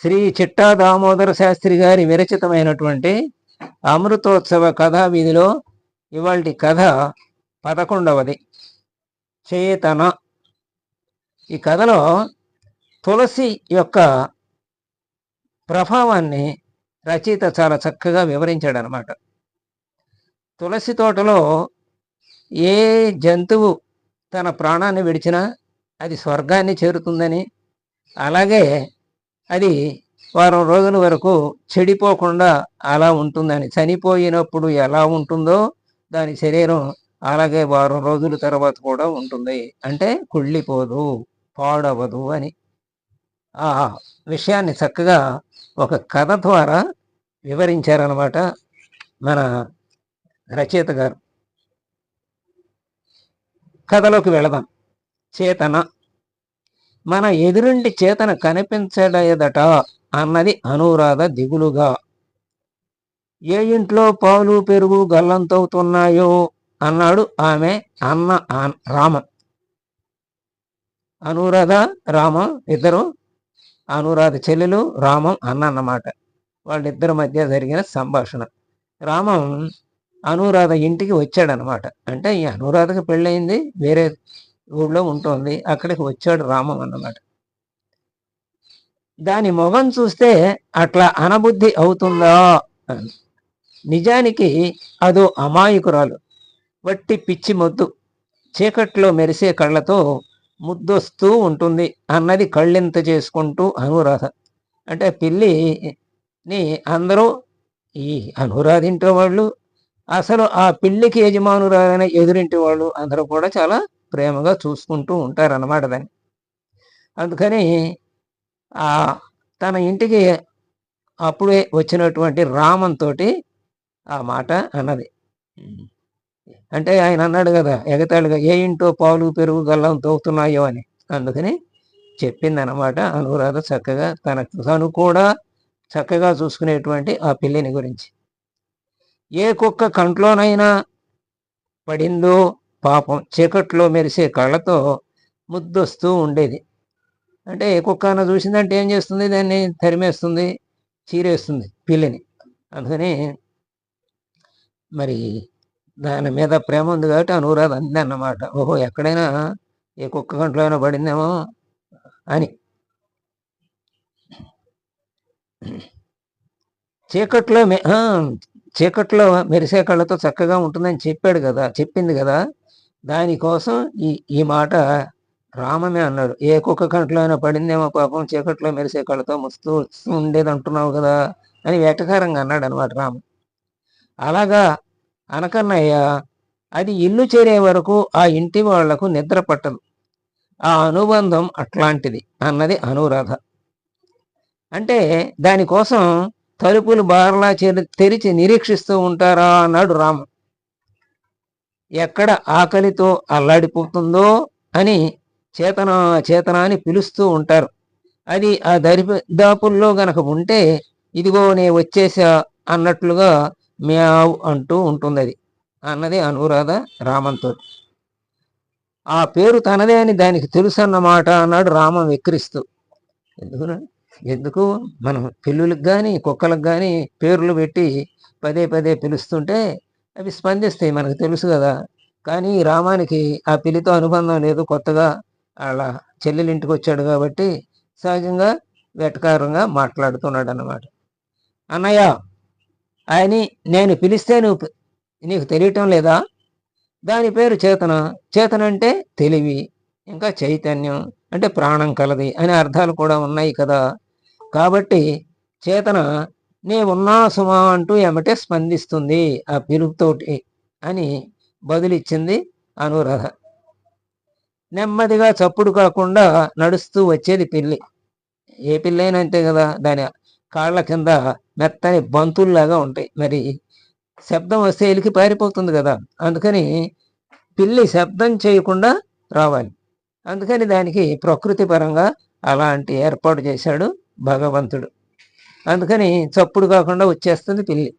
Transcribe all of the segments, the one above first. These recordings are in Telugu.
శ్రీ చిట్టా దామోదర శాస్త్రి గారి విరచితమైనటువంటి అమృతోత్సవ కథా వీధిలో ఇవాళ కథ పదకొండవది. చేతన. ఈ కథలో తులసి యొక్క ప్రభావాన్ని రచయిత చాలా చక్కగా వివరించాడు అనమాట తులసి తోటలో ఏ జంతువు తన ప్రాణాన్ని విడిచినా అది స్వర్గాన్ని చేరుతుందని అలాగే అది వారం రోజుల వరకు చెడిపోకుండా అలా ఉంటుందని. చనిపోయినప్పుడు ఎలా ఉంటుందో దాని శరీరం అలాగే వారం రోజుల తర్వాత కూడా ఉంటుంది. అంటే కుళ్ళిపోదు పాడవదు అని. ఆ విషయాన్ని చక్కగా ఒక కథ ద్వారా వివరించారనమాట మన రచయిత గారు. కథలోకి వెళదాం. చేతన మన ఎదురుండి చేతన కనిపించలేదట అన్నది అనురాధ దిగులుగా. ఏ ఇంట్లో పాలు పెరుగు గల్లంతవుతున్నాయో అన్నాడు ఆమె అన్న రామ రామం. అనురాధ రామం ఇద్దరు అనురాధ చెల్లెలు రామం అన్న అన్నమాట. వాళ్ళిద్దరి మధ్య జరిగిన సంభాషణ. రామం అనురాధ ఇంటికి వచ్చాడనమాట అంటే ఈ అనురాధకి పెళ్ళయింది వేరే ఊళ్ళో ఉంటుంది. అక్కడికి వచ్చాడు రామం అన్నమాట. దాని మొగం చూస్తే అట్లా అనబుద్ధి అవుతుందా నిజానికి అదో అమాయకురాలు. వట్టి పిచ్చి మొద్దు. చీకట్లో మెరిసే కళ్ళతో ముద్దొస్తూ ఉంటుంది అన్నది కళ్ళెంత చేసుకుంటూ అనురాధ. అంటే పిల్లిని అందరూ ఈ అనురాధ ఇంటి వాళ్ళు అసలు ఆ పిల్లికి యజమానురాలైన ఎదురింటి వాళ్ళు అందరూ కూడా చాలా ప్రేమగా చూసుకుంటూ ఉంటారన్నమాట దాన్ని. అందుకని ఆ తన ఇంటికి అప్పుడే వచ్చినటువంటి రామంతో ఆ మాట అన్నది. అంటే ఆయన అన్నాడు కదా ఎగతాళిగా ఏ ఇంటో పాలు పెరుగు గల్లం తోగుతున్నాయో అని. అందుకని చెప్పిందనమాట అనురాధ చక్కగా తన తను కూడా చక్కగా చూసుకునేటువంటి ఆ పిల్లిని గురించి. ఏ కుక్క కంట్లోనైనా పడిందో పాపం చీకట్లో మెరిసే కళ్ళతో ముద్దొస్తూ ఉండేది. అంటే ఏ చూసిందంటే ఏం చేస్తుంది? దాన్ని తరిమేస్తుంది చీరేస్తుంది పిల్లిని. అందుకని మరి దాని మీద ప్రేమ ఉంది కాబట్టి అనురాధ అంది అన్నమాట. ఓహో ఎక్కడైనా ఏ కుక్క గంటలో అయినా పడిందేమో అని. చీకట్లో చీకట్లో మెరిసే కళ్ళతో చక్కగా ఉంటుందని చెప్పాడు కదా చెప్పింది కదా. దానికోసం ఈ ఈ మాట రామమే అన్నాడు. ఏ కుక్క కంట్లో అయినా పడిందేమో పాపం చీకట్లో మెరిసే కళ్ళతో ముస్తూ ఉండేది అంటున్నావు కదా అని వేటకారంగా అన్నాడు అనమాట రామ అలాగా అనకన్నయ్య అది ఇల్లు చేరే వరకు ఆ ఇంటి వాళ్ళకు నిద్ర పట్టదు. ఆ అనుబంధం అట్లాంటిది అన్నది అనురాధ. అంటే దానికోసం తలుపులు బార్లా తెరిచి నిరీక్షిస్తూ ఉంటారా అన్నాడు రాము ఎక్కడ ఆకలితో అల్లాడిపోతుందో అని చేతన చేతన అని పిలుస్తూ ఉంటారు. అది ఆ దరిదాపుల్లో గనక ఉంటే ఇదిగో నే వచ్చేసా అన్నట్లుగా మ్యావ్ అంటూ ఉంటుంది అది. అన్నది అనురాధ రామంతో. ఆ పేరు తనదే అని దానికి తెలుసు అన్నమాట అన్నాడు రామం వెక్కిరిస్తూ. ఎందుకు ఎందుకు? మనం పిల్లులకు కానీ కుక్కలకు కానీ పేర్లు పెట్టి పదే పదే పిలుస్తుంటే అవి స్పందిస్తాయి మనకు తెలుసు కదా. కానీ ఈ రామానికి ఆ పిల్లితో అనుబంధం లేదు. కొత్తగా వాళ్ళ చెల్లెలింటికి వచ్చాడు కాబట్టి సహజంగా వెటకారంగా మాట్లాడుతున్నాడు అన్నమాట అన్నయ్య ఆయన నేను పిలిస్తే నువ్వు నీకు తెలియటం లేదా? దాని పేరు చేతన. చేతన అంటే తెలివి ఇంకా చైతన్యం అంటే ప్రాణం కలది అనే అర్థాలు కూడా ఉన్నాయి కదా. కాబట్టి చేతన నే ఉన్నా సుమా అంటూ ఎమటే స్పందిస్తుంది ఆ పిలుపుతోటి అని బదులిచ్చింది అనురాధ. నెమ్మదిగా చప్పుడు కాకుండా నడుస్తూ వచ్చేది పిల్లి. ఏ పిల్లైనా అంతే కదా దాని కాళ్ళ కింద మెత్తని బంతుల్లాగా ఉంటాయి. మరి శబ్దం వస్తే ఎలికి పారిపోతుంది కదా. అందుకని పిల్లి శబ్దం చేయకుండా రావాలి. అందుకని దానికి ప్రకృతి పరంగా అలాంటి ఏర్పాటు చేశాడు భగవంతుడు. అందుకని చప్పుడు కాకుండా వచ్చేస్తుంది పిల్లి.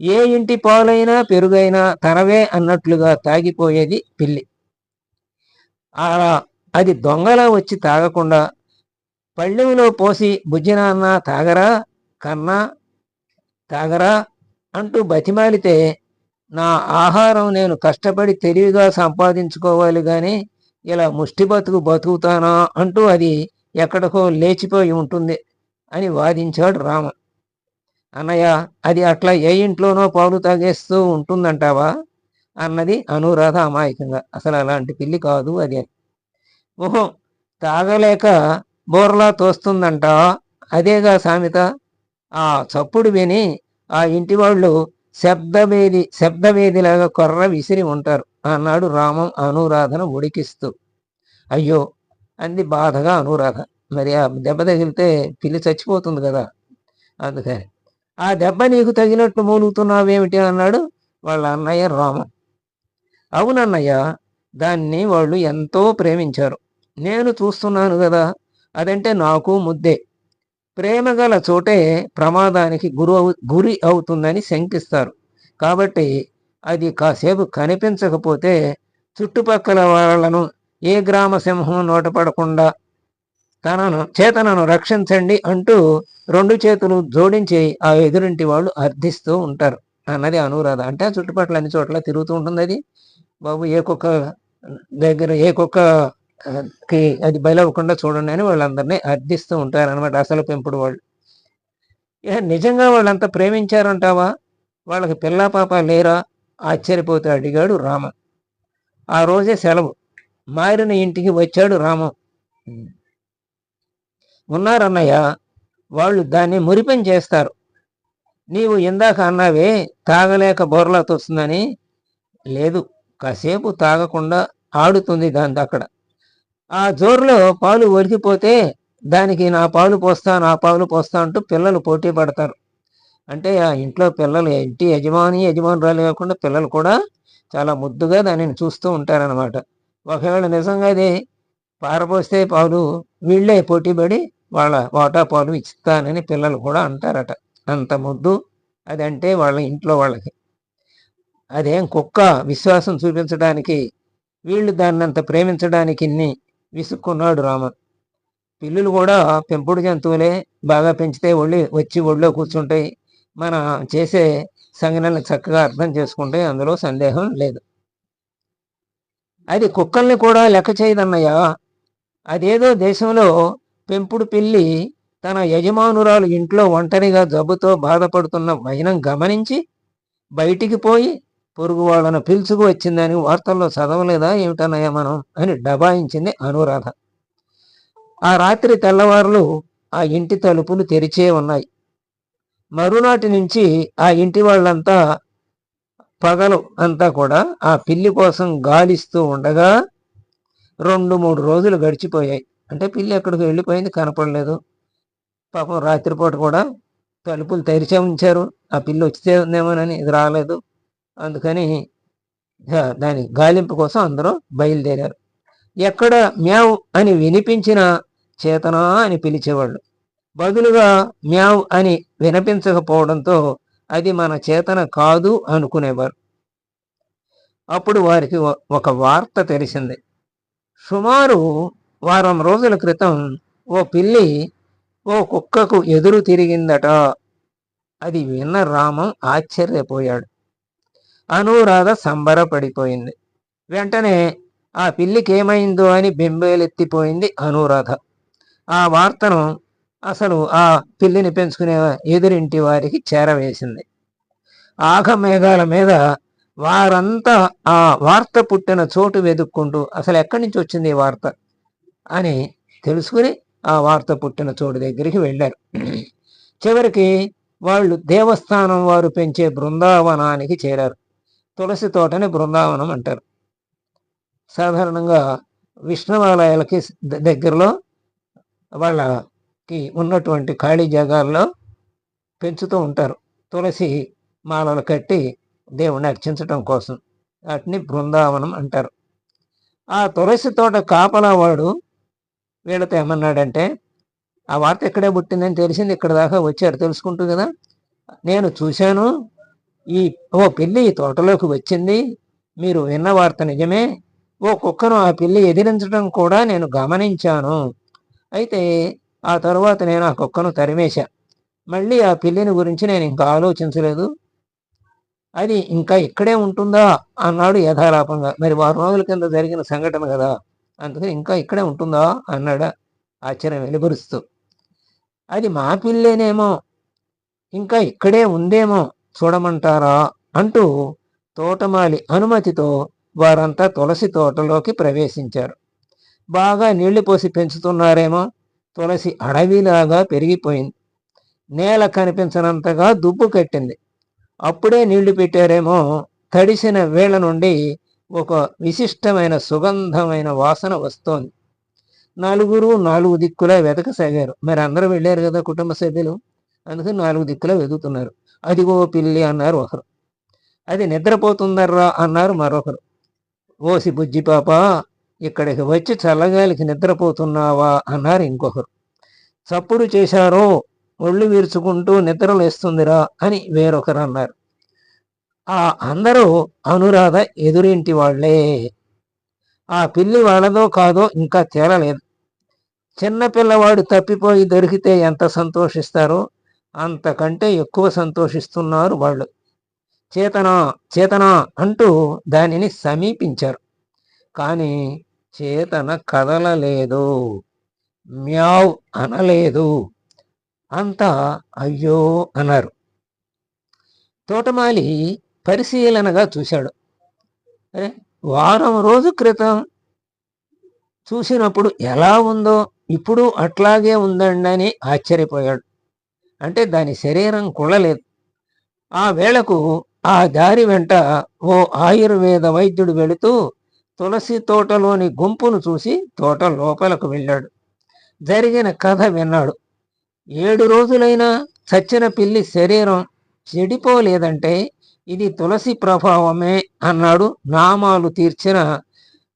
ఏ ఇంటి పాలైనా పెరుగైనా తనవే అన్నట్లుగా తాగిపోయేది పిల్లి. అలా అది దొంగలా వచ్చి తాగకుండా పళ్ళెంలో పోసి బుజ్జినాన్న తాగరా కన్నా తాగరా అంటూ బతిమాలితే నా ఆహారం నేను కష్టపడి తెలివిగా సంపాదించుకోవాలి కానీ ఇలా ముష్టి బతుకు బతుకుతానా అంటూ అది ఎక్కడికో లేచిపోయి ఉంటుంది. అని వాదించాడు రామ అన్నయ్య అది అట్లా ఏ ఇంట్లోనో పాలు తాగేస్తూ ఉంటుందంటావా? అన్నది అనురాధ అమాయకంగా. అసలు అలాంటి పిల్లి కాదు అది అని. ఓహో తాగలేక బోర్లా తోస్తుందంట అదేగా సామెత? ఆ చప్పుడు విని ఆ ఇంటి వాళ్ళు శబ్దవేది శబ్దవేదిలాగా కొర్ర విసిరి ఉంటారు అన్నాడు రామం అనురాధను ఉడికిస్తూ. అయ్యో అంది బాధగా అనురాధ. మరి ఆ దెబ్బ తగిలితే పిల్లి చచ్చిపోతుంది కదా. అందుకని ఆ దెబ్బ నీకు తగినట్టు మూలుగుతున్నావేమిటి అన్నాడు వాళ్ళ అన్నయ్య రామం. అవునన్నయ్య దాన్ని వాళ్ళు ఎంతో ప్రేమించారు. నేను చూస్తున్నాను కదా అదంటే నాకు ముద్దే. ప్రేమ గల చోటే ప్రమాదానికి గురు గురి అవుతుందని శంకిస్తారు. కాబట్టి అది కాసేపు కనిపించకపోతే చుట్టుపక్కల వాళ్ళను ఏ గ్రామ సింహం నోటపడకుండా తనను చేతనను రక్షించండి అంటూ రెండు చేతులు జోడించి ఆ ఎదురింటి వాళ్ళు అర్థిస్తూ ఉంటారు. అన్నది అనురాధ. అంటే ఆ చుట్టుపక్కల అన్ని చోట్ల తిరుగుతూ ఉంటుంది అది. బాబు ఏ కుక్క దగ్గర ఏ కుక్కకి అది బయలవ్వకుండా చూడండి అని వాళ్ళందరినీ అర్థిస్తూ ఉంటారు అనమాట అసలు పెంపుడు వాళ్ళు. ఇక నిజంగా వాళ్ళంతా ప్రేమించారంటావా? వాళ్ళకి పిల్ల పాప లేరా? ఆశ్చర్యపోతే అడిగాడు రామ. ఆ రోజే సెలవు. మారిన ఇంటికి వచ్చాడు రామ. ఉన్నారన్నయ్య వాళ్ళు దాన్ని మురిపెం చేస్తారు. నీవు ఇందాక అన్నావే తాగలేక బోర్లా తోస్తుందని లేదు కాసేపు తాగకుండా ఆడుతుంది దాని అక్కడ. ఆ జోరులో పాలు ఒరికిపోతే దానికి నా పాలు పోస్తా నా పాలు పోస్తా అంటూ పిల్లలు పోటీ పడతారు. అంటే ఆ ఇంట్లో పిల్లలు ఇంటి యజమాని యజమానురాలు కాకుండా పిల్లలు కూడా చాలా ముద్దుగా దానిని చూస్తూ ఉంటారనమాట ఒకవేళ నిజంగా అది పారపోస్తే పాలు వీళ్ళే పోటీ పడి వాళ్ళ వాటా పాలు ఇస్తానని పిల్లలు కూడా అంటారట. అంత ముద్దు అదంటే వాళ్ళ ఇంట్లో వాళ్ళకి. అదేం కుక్క విశ్వాసం చూపించడానికి వీళ్ళు దాన్ని అంత ప్రేమించడానికి విసుక్కున్నాడు రామన్ పిల్లులు కూడా పెంపుడు జంతువులే బాగా పెంచితే ఒళ్ళి వచ్చి ఒళ్ళో కూర్చుంటాయి మన చేసే సంజ్ఞలను చక్కగా అర్థం చేసుకుంటే అందులో సందేహం లేదు. అది కుక్కల్ని కూడా లెక్క చేయదన్నయ్యా. అదేదో దేశంలో పెంపుడు పిల్లి తన యజమానురాలు ఇంట్లో ఒంటరిగా జబ్బుతో బాధపడుతున్న వైనం గమనించి బయటికి పోయి పొరుగు వాళ్ళను పిలుచుకు వచ్చిందని వార్తల్లో చదవలేదా ఏమిటన్నయ్య మనం అని డబాయించింది అనురాధ. ఆ రాత్రి తెల్లవారులు ఆ ఇంటి తలుపులు తెరిచే ఉన్నాయి. మరునాటి నుంచి ఆ ఇంటి వాళ్ళంతా పగలు అంతా కూడా ఆ పిల్లి కోసం గాలిస్తూ ఉండగా రెండు మూడు రోజులు గడిచిపోయాయి. అంటే పిల్లి ఎక్కడికి వెళ్ళిపోయింది కనపడలేదు. పాపం రాత్రిపూట కూడా తలుపులు తెరిచే ఉంచారు. ఆ పిల్లి వచ్చితే ఉందేమోనని ఇది రాలేదు. అందుకని దాని గాలింపు కోసం అందరూ బయలుదేరారు. ఎక్కడ మ్యావ్ అని వినిపించిన చేతనా అని పిలిచేవాళ్ళు. బదులుగా మ్యావ్ అని వినిపించకపోవడంతో అది మన చేతన కాదు అనుకునేవారు. అప్పుడు వారికి ఒక వార్త తెలిసింది. సుమారు వారం రోజుల క్రితం ఓ పిల్లి ఓ కుక్కకు ఎదురు తిరిగిందట. అది విన్న రామం ఆశ్చర్యపోయాడు. అనురాధ సంబరపడిపోయింది. వెంటనే ఆ పిల్లికి ఏమైందో అని బెంబేలెత్తిపోయింది అనురాధ. ఆ వార్తను అసలు ఆ పిల్లిని పెంచుకునే ఎదురింటి వారికి చేరవేసింది. ఆఘమేఘాల మీద వారంతా ఆ వార్త పుట్టిన చోటు వెతుక్కుంటూ అసలు ఎక్కడి నుంచి వచ్చింది ఈ వార్త? అని తెలుసుకుని ఆ వార్త పుట్టిన చోటు దగ్గరికి వెళ్ళారు. చివరికి వాళ్ళు దేవస్థానం వారు పెంచే బృందావనానికి చేరారు. తులసి తోటని బృందావనం అంటారు. సాధారణంగా విష్ణువాలయాలకి దగ్గరలో వాళ్ళకి ఉన్నటువంటి ఖాళీ జాగాల్లో పెంచుతూ ఉంటారు. తులసి మాలలు కట్టి దేవుణ్ణి అర్చించటం కోసం వాటిని బృందావనం అంటారు. ఆ తులసి తోట కాపలా వాడు వీళ్ళతో ఏమన్నాడంటే ఆ వార్త ఎక్కడే పుట్టిందని తెలిసింది ఇక్కడ దాకా వచ్చారు తెలుసుకుంటూ కదా. నేను చూశాను ఈ ఓ పిల్లి ఈ తోటలోకి వచ్చింది మీరు విన్న వార్త నిజమే. ఓ కుక్కను ఆ పిల్లి ఎదిరించడం కూడా నేను గమనించాను. అయితే ఆ తర్వాత నేను ఆ కుక్కను తరిమేశా. మళ్ళీ ఆ పిల్లిని గురించి నేను ఇంకా ఆలోచించలేదు. అది ఇంకా ఇక్కడే ఉంటుందా? అన్నాడు యథాలాపంగా. మరి వారం రోజుల కింద జరిగిన సంఘటన కదా. అందుకని ఇంకా ఇక్కడే ఉంటుందా అన్నాడు ఆశ్చర్యం వెలుబరుస్తూ. అది మా పిల్లేనేమో ఇంకా ఇక్కడే ఉందేమో చూడమంటారా అంటూ తోటమాలి అనుమతితో వారంతా తులసి తోటలోకి ప్రవేశించారు. బాగా నీళ్ళు పోసి పెంచుతున్నారేమో తులసి అడవిలాగా పెరిగిపోయింది. నేల కనిపించనంతగా దుబ్బు కట్టింది. అప్పుడే నీళ్ళు పెట్టారేమో తడిసిన వేళ నుండి ఒక విశిష్టమైన సుగంధమైన వాసన వస్తోంది. నలుగురు నాలుగు దిక్కులా వెతకసాగారు మరి అందరూ వెళ్ళారు కదా కుటుంబ సభ్యులు. అందుకని నాలుగు దిక్కులా వెతుకుతున్నారు. అదిగో పిల్లి అన్నారు ఒకరు. అది నిద్రపోతుందర్రా అన్నారు మరొకరు. ఓసి బుజ్జి పాప ఇక్కడికి వచ్చి చల్లగాలికి నిద్రపోతున్నావా అన్నారు ఇంకొకరు. చప్పుడు చేశారో ఒళ్ళు విరుచుకుంటూ నిద్రలేస్తుందిరా అని వేరొకరు అన్నారు. ఆ అందరూ అనురాధ ఎదురింటి వాళ్ళే ఆ పిల్లి వాళ్ళదో కాదో ఇంకా తేలలేదు. చిన్న పిల్లవాడు తప్పిపోయి దొరికితే ఎంత సంతోషిస్తారో అంతకంటే ఎక్కువ సంతోషిస్తున్నారు వాళ్ళు. చేతన చేతనా అంటూ దానిని సమీపించారు. కానీ చేతన కదలలేదు. మ్యావ్ అనలేదు. అంతా అయ్యో అన్నారు. తోటమాలి పరిశీలనగా చూశాడు. అరే వారం రోజు క్రితం చూసినప్పుడు ఎలా ఉందో ఇప్పుడు అట్లాగే ఉందండి అని ఆశ్చర్యపోయాడు. అంటే దాని శరీరం కుళ్ళలేదు. ఆ వేళకు ఆ దారి వెంట ఓ ఆయుర్వేద వైద్యుడు వెళుతూ తులసి తోటలోని గుంపును చూసి తోట లోపలకు వెళ్ళాడు. జరిగిన కథ విన్నాడు. ఏడు రోజులైనా చచ్చిన పిల్లి శరీరం చెడిపోలేదంటే ఇది తులసి ప్రభావమే అన్నాడు నామాలు తీర్చిన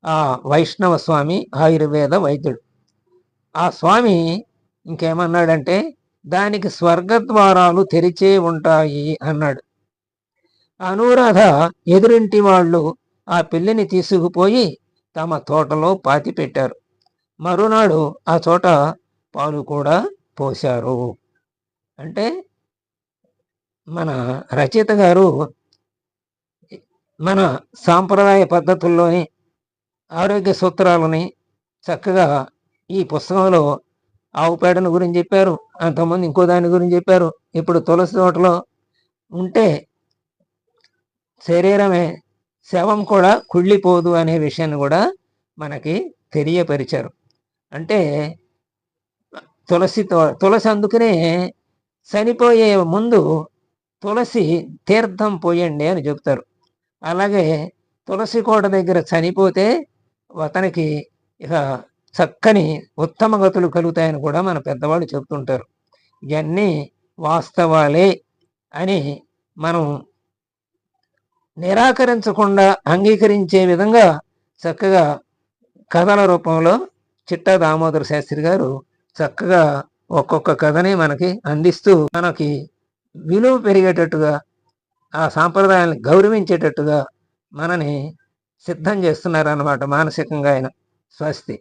ఆ వైష్ణవ స్వామి ఆయుర్వేద వైద్యుడు. ఆ స్వామి ఇంకేమన్నాడంటే దానికి స్వర్గద్వారాలు తెరిచే ఉంటాయి అన్నాడు. అనురాధ ఎదురింటి వాళ్ళు ఆ పిల్లిని తీసుకుపోయి తమ తోటలో పాతి పెట్టారు. మరునాడు ఆ చోట పాలు కూడా పోశారు. అంటే మన రచయిత గారు మన సాంప్రదాయ పద్ధతుల్లోని ఆరోగ్య సూత్రాలని చక్కగా ఈ పుస్తకంలో ఆవు పేడను గురించి చెప్పారు అంతకుముందు ఇంకో దాని గురించి చెప్పారు. ఇప్పుడు తులసి తోటలో ఉంటే శరీరమే శవం కూడా కుళ్ళిపోదు అనే విషయాన్ని కూడా మనకి తెలియపరిచారు. అంటే తులసితో తులసి అందుకనే చనిపోయే ముందు తులసి తీర్థం పోయండి అని చెప్తారు. అలాగే తులసి కోట దగ్గర చనిపోతే అతనికి ఇక చక్కని ఉత్తమ గతులు కలుగుతాయని కూడా మన పెద్దవాళ్ళు చెప్తుంటారు. ఇవన్నీ వాస్తవాలే అని మనం నిరాకరించకుండా అంగీకరించే విధంగా చక్కగా కథల రూపంలో చిట్టా దామోదర శాస్త్రి గారు చక్కగా ఒక్కొక్క కథని మనకి అందిస్తూ మనకి విలువ పెరిగేటట్టుగా ఆ సాంప్రదాయాన్ని గౌరవించేటట్టుగా మనని సిద్ధం చేస్తున్నారన్నమాట మానసికంగా ఆయన స్వస్తి.